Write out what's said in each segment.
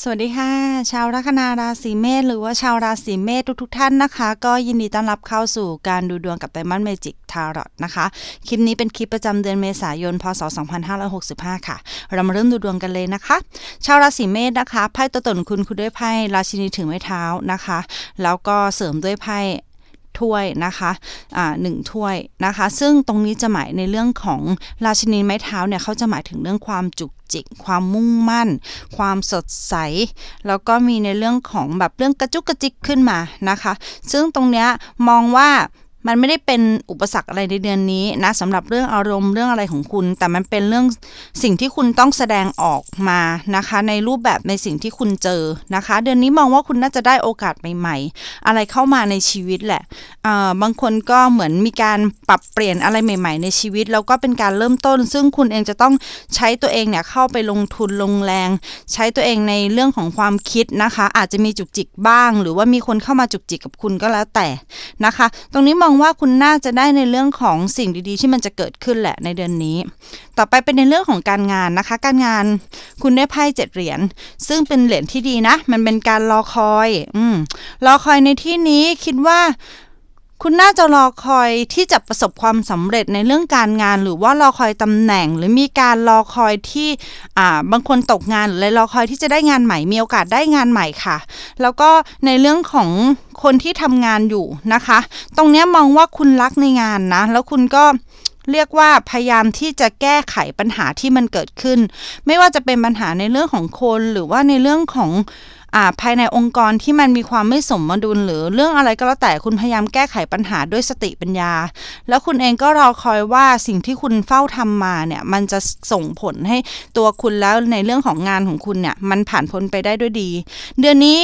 สวัสดีค่ะ ชาวลัคนาราศีเมษหรือว่าชาวราศีเมษทุกๆทท่านนะคะ ก็ยินดีต้อนรับเข้าสู่การดูดวงกับไดมอนด์เมจิกทารอตนะคะ คลิปนี้เป็นคลิปประจำเดือนเมษายนพศ 2565 ค่ะ เรามาเริ่มดูดวงกันเลยนะคะ ชาวราศีเมษนะคะไพ่ตัวตนคุณคุณด้วยไพ่ราชินีถือไม้เท้านะคะ แล้วก็เสริมด้วยไพ่ ถ้วยนะคะอ่าหนึ่งถ้วยนะคะ ซึ่งตรงนี้จะหมายในเรื่องของราชินีไม้เท้าเนี่ยเขาจะหมายถึงเรื่องความจุกจิก ความมุ่งมั่น ความสดใส แล้วก็มีในเรื่องของแบบเรื่องกระจุกกระจิกขึ้นมานะคะ ซึ่งตรงเนี้ยมองว่า มันไม่ได้เป็นอุปสรรคอะไรในเดือนนี้นะสำหรับเรื่องอารมณ์เรื่องอะไรของคุณ แต่มันเป็นเรื่องสิ่งที่คุณต้องแสดงออกมานะคะ ในรูปแบบในสิ่งที่คุณเจอนะคะ เดือนนี้มองว่าคุณน่าจะได้โอกาสใหม่ๆ อะไรเข้ามาในชีวิตแหละบางคนก็เหมือนมีการปรับเปลี่ยนอะไรใหม่ ๆ ในชีวิตแล้วก็เป็นการเริ่มต้น ซึ่งคุณเองจะต้องใช้ตัวเองเนี่ยเข้าไปลงทุนลงแรง ใช้ตัวเองในเรื่องของความคิดนะคะ อาจจะมีจุกจิกบ้าง หรือว่ามีคนเข้ามาจุกจิกกับคุณก็แล้วแต่นะคะ ตรงนี้มองว่าคุณน่าจะได้ในเรื่องของสิ่งดีๆ ที่มันจะเกิดขึ้นแหละในเดือนนี้ ต่อไปเป็นในเรื่องของการงานนะคะ การงานคุณได้ไพ่เจ็ดเหรียญซึ่งเป็นเหรียญที่ดีนะ มันเป็นการรอคอย อืมรอคอยในที่นี้คิดว่า คุณน่าจะรอคอยที่จะประสบความสำเร็จในเรื่องการงาน หรือว่ารอคอยตำแหน่ง หรือมีการรอคอยที่อ่าบางคนตกงานหรือรอคอยที่จะได้งานใหม่มีโอกาสได้งานใหม่ค่ะ แล้วก็ในเรื่องของคนที่ทำงานอยู่นะคะ ตรงนี้มองว่าคุณรักในงานนะแล้วคุณก็เรียกว่าพยายามที่จะแก้ไขปัญหาที่มันเกิดขึ้น ไม่ว่าจะเป็นปัญหาในเรื่องของคนหรือว่าในเรื่องของ ภายในองค์กรที่มันมีความไม่สมดุลหรือเรื่องอะไรก็แล้วแต่คุณพยายามแก้ไขปัญหาด้วยสติปัญญา แล้วคุณเองก็รอคอยว่าสิ่งที่คุณเฝ้าทำมาเนี่ยมันจะส่งผลให้ตัวคุณแล้วในเรื่องของงานของคุณเนี่ยมันผ่านพ้นไปได้ด้วยดี เดือนนี้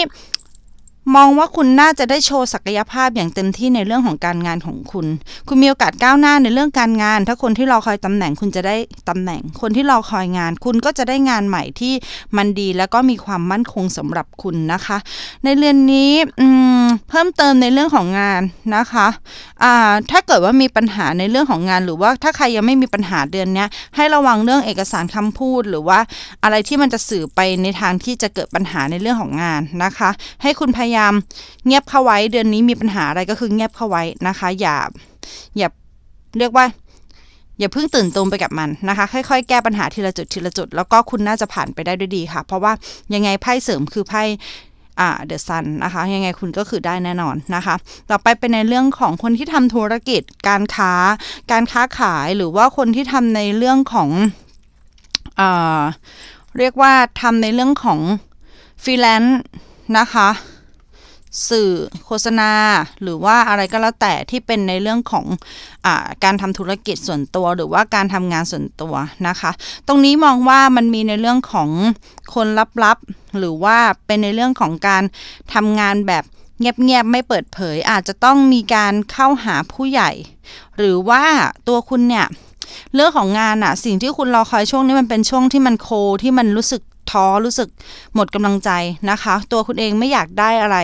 มองว่าคุณน่าจะได้โชว์ศักยภาพอย่างเต็มที่ในเรื่องของการงานของคุณ คุณมีโอกาสก้าวหน้าในเรื่องการงาน ถ้าคนที่รอคอยตำแหน่งคุณจะได้ตำแหน่ง คนที่รอคอยงาน คุณก็จะได้งานใหม่ที่มันดีแล้วก็มีความมั่นคงสำหรับคุณนะคะ ในเรือนนี้เพิ่มเติมในเรื่องของงานนะคะะถ้าเกิดว่ามีปัญหาในเรื่องของงาน หรือว่าถ้าใครยังไม่มีปัญหาเดือนนี้ให้ระวังเรื่องเอกสารคำพูด หรือว่าอะไรที่มันจะสื่อไปในทางที่จะเกิดปัญหาในเรื่องของงานนะคะ ให้คุณพยายามเงียบเข้าไว้เดือนนี้มีปัญหาอะไรก็คือเงียบเข้าไว้นะคะ อย่าอย่าเรียกว่า อย่าเพิ่งตื่นตูมไปกับมันนะคะ ค่อยๆ แก้ปัญหาทีละจุดทีละจุด แล้วก็คุณน่าจะผ่านไปได้ด้วยดีค่ะ เพราะว่ายังไงไพ่เสริมคือไพ่อ่าเดอะซันนะคะ ยังไงคุณก็คือได้แน่นอนนะคะ ต่อไปเป็นในเรื่องของคนที่ทำธุรกิจการค้า การค้าขายหรือว่าคนที่ทำในเรื่องของอ่าเรียกว่าทำในเรื่องของฟรีแลนซ์นะคะ สื่อโฆษณา หรือว่าอะไรก็แล้วแต่ที่เป็นในเรื่องของอการทำธุรกิจส่วนตัว หรือว่าการทำงานส่วนตัวนะคะ ตรงนี้มองว่ามันมีในเรื่องของคนลับๆ หรือว่าเป็นในเรื่องของการทำงานแบบเงียบๆ ไม่เปิดเผย อาจจะต้องมีการเข้าหาผู้ใหญ่ หรือว่าตัวคุณเนี่ยเรื่องของงานอะสิ่งที่คุณรอคอยช่วงนี้มันเป็นช่วงที่มันโคที่มันรู้สึก ท้อรู้สึกหมดกำลังใจนะคะ ตัวคุณเองไม่อยากได้อะไร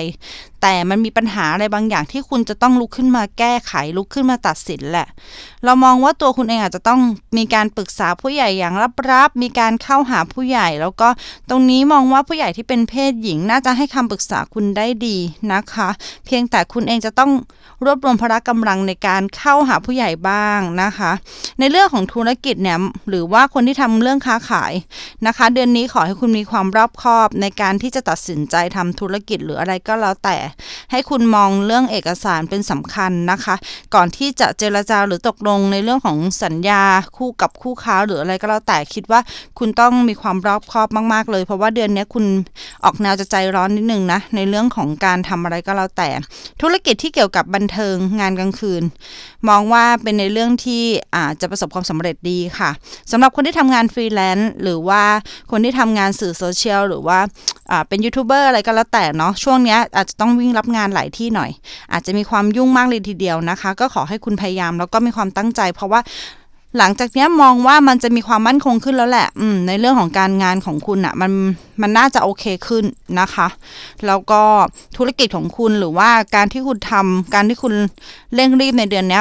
แต่มันมีปัญหาอะไรบางอย่างที่คุณจะต้องลุกขึ้นมาแก้ไขลุกขึ้นมาตัดสินแหละ เรามองว่าตัวคุณเองอาจจะต้องมีการปรึกษาผู้ใหญ่อย่างรับๆมีการเข้าหาผู้ใหญ่ แล้วก็ตรงนี้มองว่าผู้ใหญ่ที่เป็นเพศหญิง น่าจะให้คำปรึกษาคุณได้ดีนะคะ เพียงแต่คุณเองจะต้องรวบรวมพละกำลังในการเข้าหาผู้ใหญ่บ้างนะคะ ในเรื่องของธุรกิจเนี่ยหรือว่าคนที่ทำเรื่องค้าขายนะคะ เดือนนี้ขอให้คุณมีความรอบคอบในการที่จะตัดสินใจทำธุรกิจหรืออะไรก็แล้วแต่ให้คุณมองเรื่องเอกสารเป็นสำคัญนะคะ ก่อนที่จะเจรจาหรือตกลงในเรื่องของสัญญาคู่กับคู่ค้าหรืออะไรก็แล้วแต่คิดว่าคุณต้องมีความรอบคอบมาก ๆ เลย เพราะว่าเดือนนี้คุณออกแนวจะใจร้อนนิดนึงนะในเรื่องของการทำอะไรก็แล้วแต่ ธุรกิจที่เกี่ยวกับบันเทิงงานกลางคืน มองว่าเป็นในเรื่องที่อาจจะประสบความสำเร็จดีค่ะสำหรับคนที่ทำงานฟรีแลนซ์หรือว่าคนที่ทำงานสื่อโซเชียลหรือว่าเป็นยูทูบเบอร์อะไรก็แล้วแต่เนาะช่วงนี้อาจจะต้องวงรับงานหลายที่หน่อย อาจจะมีความยุ่งมากเลยทีเดียวนะคะ ก็ขอให้คุณพยายามแล้วก็มีความตั้งใจ เพราะว่า หลังจากนี้มองว่ามันจะมีความมั่นคงขึ้นแล้วแหละ อืม ในเรื่องของการงานของคุณอะ่ะ มันมันน่าจะโอเคขึ้นนะคะ แล้วก็ธุรกิจของคุณหรือว่าการที่คุณทำการที่คุณเร่งรีบในเดือนนี้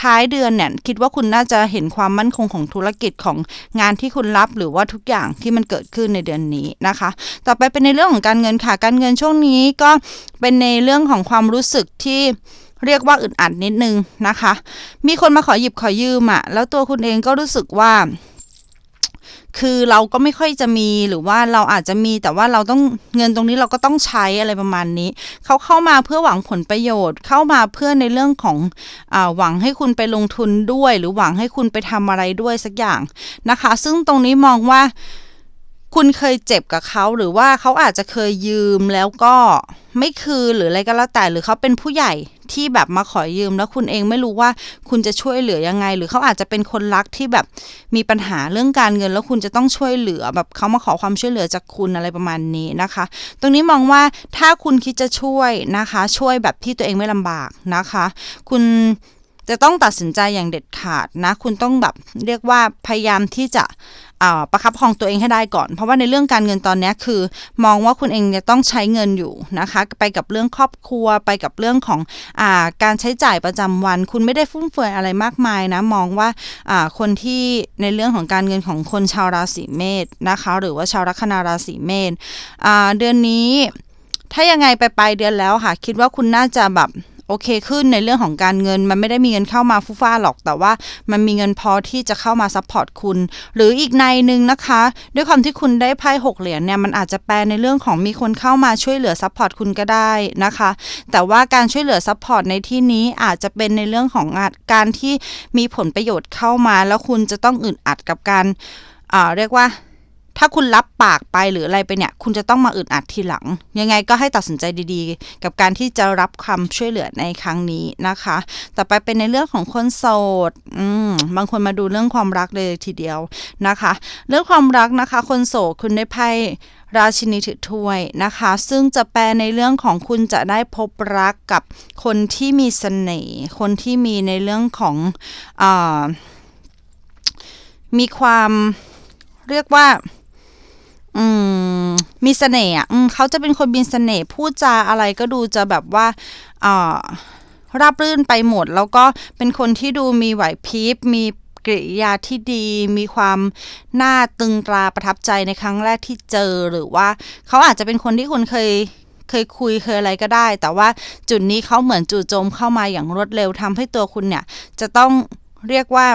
ท้ายเดือนเนี่ยคิดว่าคุณน่าจะเห็นความมั่นคงของธุรกิจของงานที่คุณรับหรือว่าทุกอย่างที่มันเกิดขึ้นในเดือนนี้นะคะ ต่อไปเป็นในเรื่องของการเงินค่ะ การเงินช่วงนี้ก็เป็นในเรื่องของความรู้สึกที่ เรียกว่าอึดอัดนิดนึงนะคะ มีคนมาขอหยิบขอยืมอะ่ะ แล้วตัวคุณเองก็รู้สึกว่า คือเราก็ไม่ค่อยจะมีหรือว่าเราอาจจะมีแต่ว่าเราต้องเงินตรงนี้เราก็ต้องใช้อะไรประมาณนี้ เขาเข้ามาเพื่อหวังผลประโยชน์ เข้ามาเพื่อในเรื่องของอหวังให้คุณไปลงทุนด้วย หรือหวังให้คุณไปทำอะไรด้วยสักอย่างนะคะ ซึ่งตรงนี้มองว่าคุณเคยเจ็บกับเขาหรือว่าเขาอาจจะเคยยืมแล้วก็ไม่คืนหรืออะไรก็แล้วแต่หรือเขาเป็นผู้ใหญ่ ที่แบบมาขอยืม แล้วคุณเองไม่รู้ว่าคุณจะช่วยเหลือยังไง หรือเขาอาจจะเป็นคนรักที่แบบมีปัญหาเรื่องการเงิน แล้วคุณจะต้องช่วยเหลือแบบเขามาขอความช่วยเหลือจากคุณอะไรประมาณนี้นะคะ ตรงนี้มองว่าถ้าคุณคิดจะช่วยนะคะ ช่วยแบบที่ตัวเองไม่ลำบากนะคะ คุณ จะต้องตัดสินใจอย่างเด็ดขาดนะ คุณต้องแบบเรียกว่าพยายามที่จะประคับคองตัวเองให้ได้ก่อน เพราะว่าในเรื่องการเงินตอนนี้คือ มองว่าคุณเองจะต้องใช้เงินอยู่นะคะ ไปกับเรื่องครอบครัว ไปกับเรื่องของอการใช้จ่ายประจำวัน คุณไม่ได้ฟุ่มเฟือยอะไรมากมายนะ มองว่าคนที่ในเรื่องของการเงินของคนชาวราศีเมษนะคะ หรือว่าชาวลัคนาราศีเมษเดือนนี้ ถ้ายังไงไปปลายเดือนแล้วค่ะ คิดว่าคุณน่าจะแบบ โอเคขึ้นในเรื่องของการเงิน มันไม่ได้มีเงินเข้ามาฟุ่ฟ้าหรอก แต่ว่ามันมีเงินพอที่จะเข้ามาซัพพอร์ตคุณ หรืออีกในหนึ่งนะคะ ด้วยความที่คุณได้ไพ่หกเหรียญเนี่ย มันอาจจะแปลในเรื่องของมีคนเข้ามาช่วยเหลือซัพพอร์ตคุณก็ได้นะคะ แต่ว่าการช่วยเหลือซัพพอร์ตในที่นี้อาจจะเป็นในเรื่องของการที่มีผลประโยชน์เข้ามา แล้วคุณจะต้องอึดอัดกับการเรียกว่า ถ้าคุณรับปากไปหรืออะไรไปเนี่ย คุณจะต้องมาอึดอัดทีหลัง ยังไงก็ให้ตัดสินใจดีๆ กับการที่จะรับความช่วยเหลือในครั้งนี้นะคะ ต่อไปเป็นในเรื่องของคนโสดอืมบางคนมาดูเรื่องความรักเลยทีเดียวนะคะ เรื่องความรักนะคะ คนโสดคุณได้ไพ่ราชินีถือถ้วยนะคะ ซึ่งจะแปลในเรื่องของคุณจะได้พบรักกับคนที่มีเสน่ห์คนที่มีในเรื่องของอมีความเรียกว่า อืมมีเสน่ห์อะเขาจะเป็นคนมีเสน่ห์พูดจาอะไรก็ดูจะแบบว่าอ่าราบรื่นไปหมด แล้วก็เป็นคนที่ดูมีไหวพริบมีกริยาที่ดีมีความน่าตึงตราประทับใจในครั้งแรกที่เจอหรือว่า เขาอาจจะเป็นคนที่คุณเคยเคยคุยเคยอะไรก็ได้ แต่ว่าจุดนี้เขาเหมือนจู่โจมเข้ามาอย่างรวดเร็วทำให้ตัวคุณเนี่ย จะต้องเรียกว่า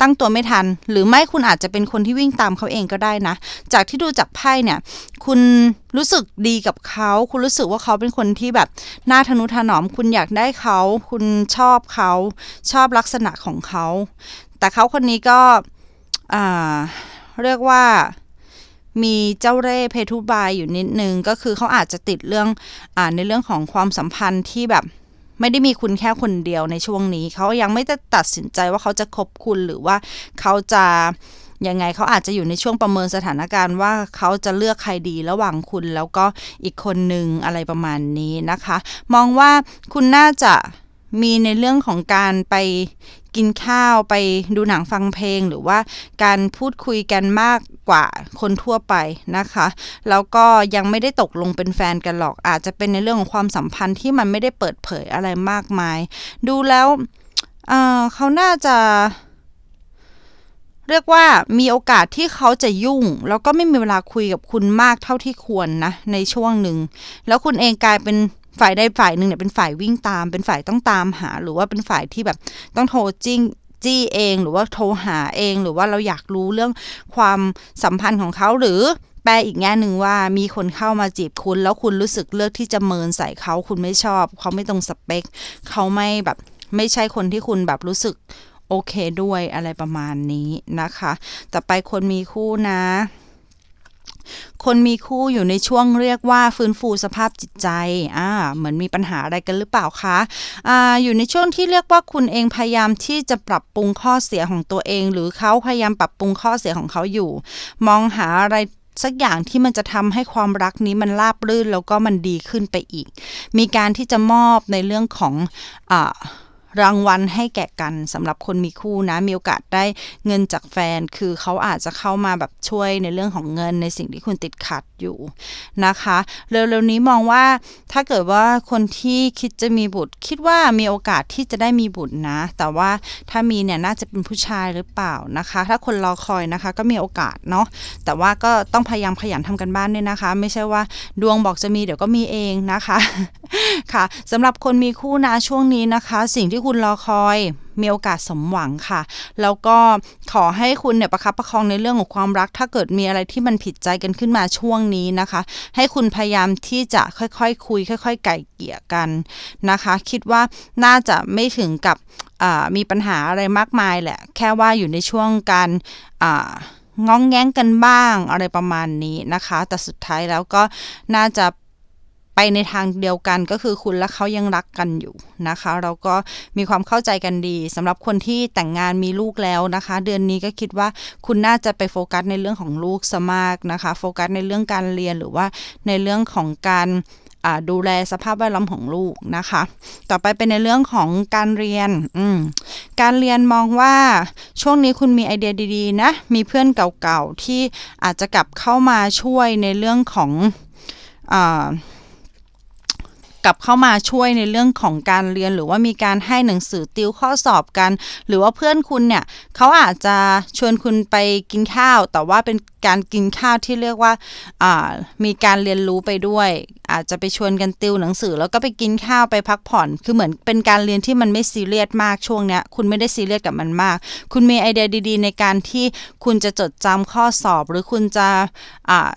ตั้งตัวไม่ทัน หรือไม่คุณอาจจะเป็นคนที่วิ่งตามเขาเองก็ได้นะ จากที่ดูจากไพ่เนี่ย คุณรู้สึกดีกับเขา คุณรู้สึกว่าเขาเป็นคนที่แบบน่าทนุถนอม คุณอยากได้เขา คุณชอบเขา ชอบลักษณะของเขา แต่เขาคนนี้ก็เรียกว่ามีเจ้าเร่เพทุบายอยู่นิดนึง ก็คือเขาอาจจะติดเรื่องอในเรื่องของความสัมพันธ์ที่แบบ ไม่ได้มีคุณแค่คนเดียวในช่วงนี้ เขายังไม่ได้ตัดสินใจว่าเขาจะคบคุณหรือว่าเขาจะยังไงเขาอาจจะอยู่ในช่วงประเมินสถานการณ์ว่าเขาจะเลือกใครดีระหว่างคุณแล้วก็อีกคนหนึ่งอะไรประมาณนี้นะคะ มองว่าคุณน่าจะ มีในเรื่องของการไปกินข้าวไปดูหนังฟังเพลง หรือว่าการพูดคุยกันมากกว่าคนทั่วไปนะคะ แล้วก็ยังไม่ได้ตกลงเป็นแฟนกันหรอก อาจจะเป็นในเรื่องของความสัมพันธ์ที่มันไม่ได้เปิดเผยอะไรมากมาย ดูแล้วเเขาน่าจะเรียกว่ามีโอกาสที่เขาจะยุ่ง แล้วก็ไม่มีเวลาคุยกับคุณมากเท่าที่ควรนะ ในช่วงหนึ่ง แล้วคุณเองกลายเป็น ฝ่ายใดฝ่ายหนึ่งเนี่ยเป็นฝ่ายวิ่งตาม เป็นฝ่ายต้องตามหา หรือว่าเป็นฝ่ายที่แบบต้องโทรจิ้งจี้เองหรือว่าโทรหาเองหรือว่าเราอยากรู้เรื่องความสัมพันธ์ของเขาหรือแปลอีกแง่หนึ่งว่ามีคนเข้ามาจีบคุณ แล้วคุณรู้สึกเลือกที่จะเมินใส่เขาคุณไม่ชอบ เขาไม่ตรงสเปค เขาไม่แบบไม่ใช่คนที่คุณแบบรู้สึกโอเคด้วยอะไรประมาณนี้นะคะ ต่อไปคนมีคู่นะ คนมีคู่อยู่ในช่วงเรียกว่าฟื้นฟูสภาพจิตใจ อ่า เหมือนมีปัญหาอะไรกันหรือเปล่าคะ อ่า อยู่ในช่วงที่เรียกว่าคุณเองพยายามที่จะปรับปรุงข้อเสียของตัวเอง หรือเขาพยายามปรับปรุงข้อเสียของเขาอยู่ มองหาอะไรสักอย่างที่มันจะทำให้ความรักนี้มันราบรื่นแล้วก็มันดีขึ้นไปอีก มีการที่จะมอบในเรื่องของอ่า รางวัลให้แก่กันสำหรับคนมีคู่นะ มีโอกาสได้เงินจากแฟน คือเขาอาจจะเข้ามาแบบช่วยในเรื่องของเงินในสิ่งที่คุณติดขัดอยู่นะคะ เร็วๆนี้มองว่าถ้าเกิดว่าคนที่คิดจะมีบุตร คิดว่ามีโอกาสที่จะได้มีบุตรนะ แต่ว่าถ้ามีเนี่ยน่าจะเป็นผู้ชายหรือเปล่านะคะ ถ้าคนรอคอยนะคะก็มีโอกาสเนาะแต่ว่าก็ต้องพยายามขยันทำกันบ้านด้วยนะคะ ไม่ใช่ว่าดวงบอกจะมีเดี๋ยวก็มีเองนะคะค่ะสำหรับคนมีคู่นะช่วงนี้นะคะ สิ่งที่คุณรอคอย มีโอกาสสมหวังค่ะ แล้วก็ขอให้คุณเนี่ยประคับประคองในเรื่องของความรัก ถ้าเกิดมีอะไรที่มันผิดใจกันขึ้นมาช่วงนี้นะคะ ให้คุณพยายามที่จะค่อยๆคคุย ค่อย ๆ ไก่เกลี่ยกันนะคะ คิดว่าน่าจะไม่ถึงกับมีปัญหาอะไรมากมายแหละ แค่ว่าอยู่ในช่วงการง้องแง้งกันบ้างอะไรประมาณนี้นะคะ แต่สุดท้ายแล้วก็น่าจะ ไปในทางเดียวกันก็คือคุณและเขายังรักกันอยู่นะคะ เราก็มีความเข้าใจกันดีสำหรับคนที่แต่งงานมีลูกแล้วนะคะ เดือนนี้ก็คิดว่าคุณน่าจะไปโฟกัสในเรื่องของลูกซะมากนะคะ โฟกัสในเรื่องการเรียนหรือว่าในเรื่องของการดูแลสภาพแวดล้อมของลูกนะคะ ต่อไปเป็นในเรื่องของการเรียน การเรียนมองว่าช่วงนี้คุณมีไอเดียดีๆนะ มีเพื่อนเก่าๆที่อาจจะกลับเข้ามาช่วยในเรื่องของ กลับเข้ามาช่วยในเรื่องของการเรียน หรือว่ามีการให้หนังสือติวข้อสอบกัน หรือว่าเพื่อนคุณเนี่ยเขาอาจจะชวนคุณไปกินข้าว แต่ว่าเป็น การกินข้าวที่เรียกว่ามีการเรียนรู้ไปด้วย อาจจะไปชวนกันติวหนังสือ แล้วก็ไปกินข้าวไปพักผ่อน คือเหมือนเป็นการเรียนที่มันไม่ซีเรียสมากช่วงเนี้ยคุณไม่ได้ซีเรียสกับมันมาก คุณมีไอเดียดี ๆ ในการที่คุณจะจดจำข้อสอบ หรือคุณจะ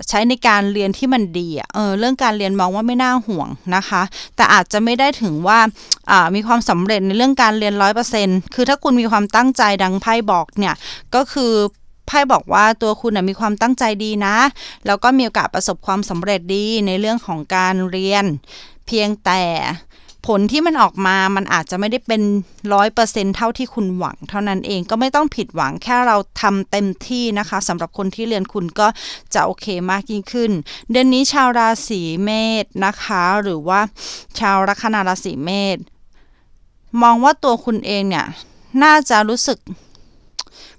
ใช้ในการเรียนที่มันดีเออเรื่องการเรียนมองว่าไม่น่าห่วงนะคะ แต่อาจจะไม่ได้ถึงว่ามีความสำเร็จในเรื่องการเรียนร้อยเปอร์เซ็นต์คือถ้าคุณมีความตั้งใจดังไพ่บอกเนี่ยก็คือ ไพ่บอกว่าตัวคุณมีความตั้งใจดีนะ แล้วก็มีโอกาสประสบความสำเร็จดีในเรื่องของการเรียน เพียงแต่ผลที่มันออกมา มันอาจจะไม่ได้เป็นร้อยเปอร์เซ็นเท่าที่คุณหวัง เท่านั้นเองก็ไม่ต้องผิดหวังแค่เราทำเต็มที่นะคะสำหรับคนที่เรียนคุณก็จะโอเคมากยิ่งขึ้น เดือนนี้ชาวราศีเมษนะคะ หรือว่าชาวลัคนาราศีเมษมองว่าตัวคุณเองเนี่ยน่าจะรู้สึก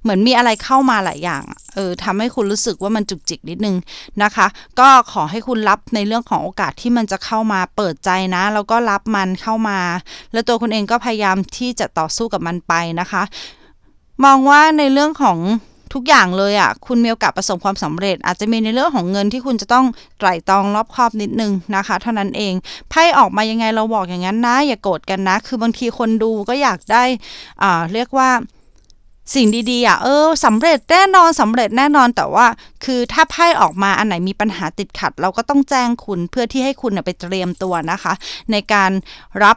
เหมือนมีอะไรเข้ามาหลายอย่าง เออทำให้คุณรู้สึกว่ามันจุกจิกนิดนึงนะคะ ก็ขอให้คุณรับในเรื่องของโอกาสที่มันจะเข้ามาเปิดใจนะ แล้วก็รับมันเข้ามา แล้วตัวคุณเองก็พยายามที่จะต่อสู้กับมันไปนะคะ มองว่าในเรื่องของทุกอย่างเลยอะ่ะ คุณมีโอกาสประสบความสำเร็จ อาจจะมีในเรื่องของเงินที่คุณจะต้องไตร่ตรองรอบคอบนิดนึงนะคะ เท่านั้นเอง ไพ่ออกมายังไงเราบอกอย่างนั้นนะ อย่าโกรธกันนะ คือบางทีคนดูก็อยากได้อ่าเรียกว่า สิ่งดีๆอะเออสำเร็จแน่นอนสำเร็จแน่นอนแต่ว่า คือถ้าไพ่ออกมาอันไหนมีปัญหาติดขัด เราก็ต้องแจ้งคุณเพื่อที่ให้คุณไปเตรียมตัวนะคะ ในการรับ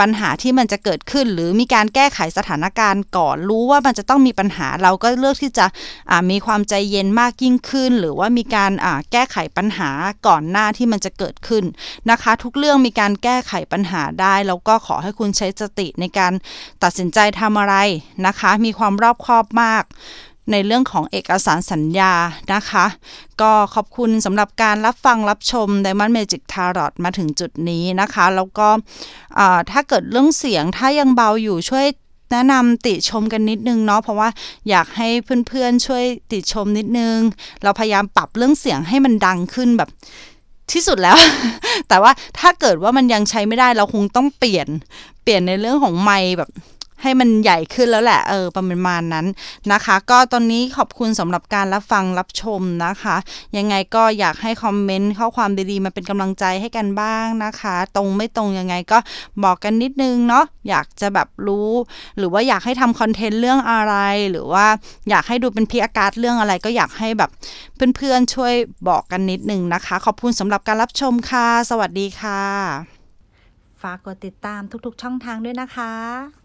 ปัญหาที่มันจะเกิดขึ้น หรือมีการแก้ไขสถานการณ์ก่อนรู้ว่ามันจะต้องมีปัญหาเราก็เลือกที่จะมีความใจเย็นมากยิ่งขึ้น หรือว่ามีการแก้ไขปัญหาก่อนหน้าที่มันจะเกิดขึ้นนะคะ ทุกเรื่องมีการแก้ไขปัญหาได้แล้วก็ขอให้คุณใช้สติในการตัดสินใจทำอะไรนะคะ มีความรอบคอบมาก ในเรื่องของเอกสารสัญญานะคะ ก็ขอบคุณสำหรับการรับฟังรับชม Diamond Magic Tarot มาถึงจุดนี้นะคะ แล้วก็ถ้าเกิดเรื่องเสียงถ้ายังเบาอยู่ช่วยแนะนำติชมกันนิดนึงเนาะเพราะว่าอยากให้เพื่อนๆช่วยติชมนิดนึง เราพยายามปรับเรื่องเสียงให้มันดังขึ้นแบบที่สุดแล้ว แต่ว่าถ้าเกิดว่ามันยังใช้ไม่ได้เราคงต้องเปลี่ยนเปลี่ยนในเรื่องของไมค์แบบ ให้มันใหญ่ขึ้นแล้วแหละเออประมาณนั้นนะคะ ก็ตอนนี้ขอบคุณสำหรับการรับฟังรับชมนะคะ ยังไงก็อยากให้คอมเมนต์ข้อความดีๆมาเป็นกำลังใจให้กันบ้างนะคะ ตรงไม่ตรงยังไงก็บอกกันนิดนึงเนาะอยากจะแบบรู้ หรือว่าอยากให้ทำคอนเทนต์เรื่องอะไร หรือว่าอยากให้ดูเป็นพีอากาศเรื่องอะไร ก็อยากให้แบบเพื่อนๆช่วยบอกกันนิดนึงนะคะ ขอบคุณสำหรับการรับชมค่ะ สวัสดีค่ะ ฝากกดติดตามทุกๆช่องทางด้วยนะคะ